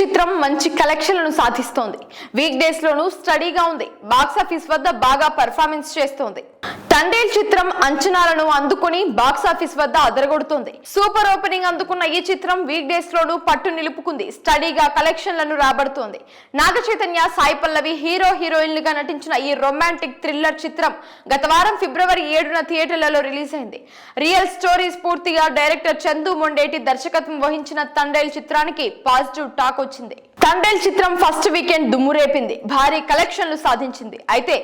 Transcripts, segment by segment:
చిత్రం మంచి కలెక్షన్లను సాధిస్తోంది. Week days లోనూ స్టడీగా ఉంది. బాక్సాఫీస్ వద్ద బాగా పర్ఫార్మెన్స్ చేస్తోంది. తండేల్ చిత్రం అంచనాలను అందుకుని బాక్సాఫీస్ వద్ద అదరగొడుతోంది. సూపర్ ఓపెనింగ్ అందుకున్న ఈ చిత్రం వీక్ డేస్ లోనూ పట్టు నిలుపుకుంది. స్టడీగా కలెక్షన్లను రాబడుతోంది. నాగ చైతన్య సాయి పల్లవి హీరో హీరోయిన్లుగా నటించిన ఈ రొమాంటిక్ థ్రిల్లర్ చిత్రం గత వారం ఫిబ్రవరి ఏడున థియేటర్లలో రిలీజ్ అయింది. రియల్ స్టోరీస్ పూర్తిగా డైరెక్టర్ చందు మొండేటి దర్శకత్వం వహించిన తండేల్ చిత్రానికి పాజిటివ్ టాక్ వచ్చింది. తండేల్ చిత్రం ఫస్ట్ వీకెండ్ దుమ్మురేపింది భారీ కలెక్షన్లు సాధించింది. అయితే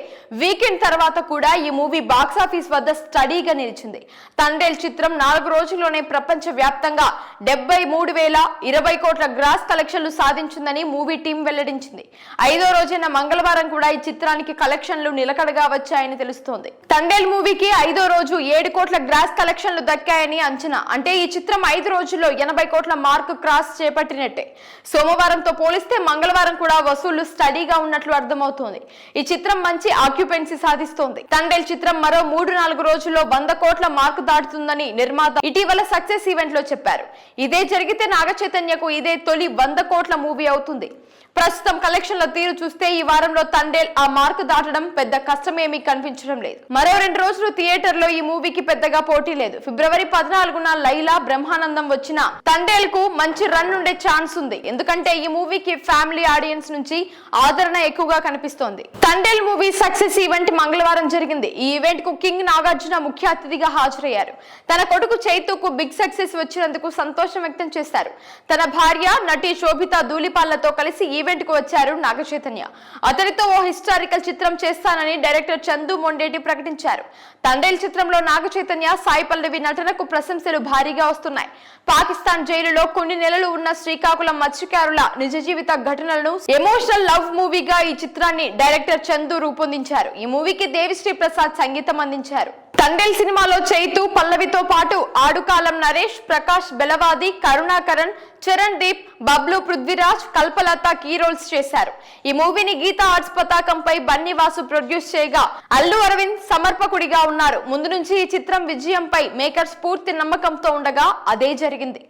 వీకెండ్ తర్వాత కూడా ఈ మూవీ బాక్సాఫీస్ వద్ద స్టడీగా నిలిచింది. తండేల్ చిత్రం నాలుగు రోజుల్లోనే ప్రపంచ వ్యాప్తంగా డెబ్బై మూడు వేల ఇరవై కోట్ల గ్రాస్ కలెక్షన్లు సాధించిందని మూవీ టీం వెల్లడించింది. ఐదో రోజైన మంగళవారం కూడా ఈ చిత్రానికి కలెక్షన్లు నిలకడగా వచ్చాయని తెలుస్తోంది. తండేల్ మూవీకి ఐదో రోజు ఏడు కోట్ల గ్రాస్ కలెక్షన్లు దక్కాయని అంచనా. అంటే ఈ చిత్రం ఐదు రోజుల్లో ఎనభై కోట్ల మార్క్ క్రాస్ చేపట్టినట్టే. సోమవారంతో పోలిస్తే మంగళవారం కూడా వసూళ్ళు స్టడీగా ఉన్నట్లు అర్థమవుతోంది. ఈ చిత్రం మంచి ఆక్యుపెన్సీ సాధిస్తోంది. తండేల్ చిత్రం మరో మూడు నాలుగు రోజుల్లో వంద కోట్ల మార్కు దాటుతుందని నిర్మాత ఇటీవల సక్సెస్ ఈవెంట్లో చెప్పారు. ఇదే జరిగితే నాగ చైతన్యకు ఇదే తొలి వంద కోట్ల మూవీ అవుతుంది. ప్రస్తుతం కలెక్షన్ల తీరు చూస్తే ఈ వారంలో తండేల్ ఆ మార్కు దాటడం పెద్ద కష్టమేమీ కనిపించడం లేదు. మరో రెండు రోజులు థియేటర్లో ఈ మూవీకి పెద్దగా పోటీ లేదు. ఫిబ్రవరి పద్నాలుగున లైలా బ్రహ్మానందం వచ్చిన తండేల్కు మంచి రన్ ఉండే ఛాన్స్ ఉంది. ఎందుకంటే ఈ మూవీకి ఫ్యామిలీ ఆడియన్స్ నుంచి ఆదరణ ఎక్కువగా కనిపిస్తోంది. తండేల్ మూవీ సక్సెస్ ఈవెంట్ మంగళవారం జరిగింది. ఈ ఈవెంట్ కు కింగ్ నాగార్జున ముఖ్య అతిథిగా హాజరయ్యారు. తన కొడుకు చైతుకు బిగ్ సక్సెస్ వచ్చినందుకు సంతోషం వ్యక్తం చేశారు. తన భార్య నటి శోభిత ధూళిపాళ్ళతో కలిసి ఈవెంట్కు వచ్చారు నాగచైతన్య అతనితో ఓ హిస్టారికల్ చిత్రం చేస్తానని డైరెక్టర్ చందు మొండేటి ప్రకటించారు. తండేల్ చిత్రంలో నాగచైతన్య సాయి పల్లవి నటనకు ప్రశంసలు భారీగా వస్తున్నాయి. పాకిస్తాన్ జైలులో కొన్ని నెలలు ఉన్న శ్రీకాకుళం మత్స్యకారుల నిజ జీవిత ఘటనలను ఎమోషనల్ లవ్ మూవీగా ఈ చిత్రాన్ని డైరెక్టర్ చందు రూపొందించారు. ఈ మూవీకి దేవిశ్రీ ప్రసాద్ సంగీతం అందించారు. తండేల్ సినిమాలో చైతు పల్లవితో పాటు Aadukalam Naresh Prakash Belawadi Karunakaran Charandeep Bablu Prithviraj Kalpalatha key roles చేశారు. ఈ మూవీని గీతా ఆర్ట్స్ పతాకంపై బన్నివాసు ప్రొడ్యూస్ చేయగా అల్లు అరవింద్ సమర్పకుడిగా ఉన్నారు. ముందు నుంచి ఈ చిత్రం విజయంపై మేకర్స్ పూర్తి నమ్మకంతో ఉండగా అదే జరిగింది.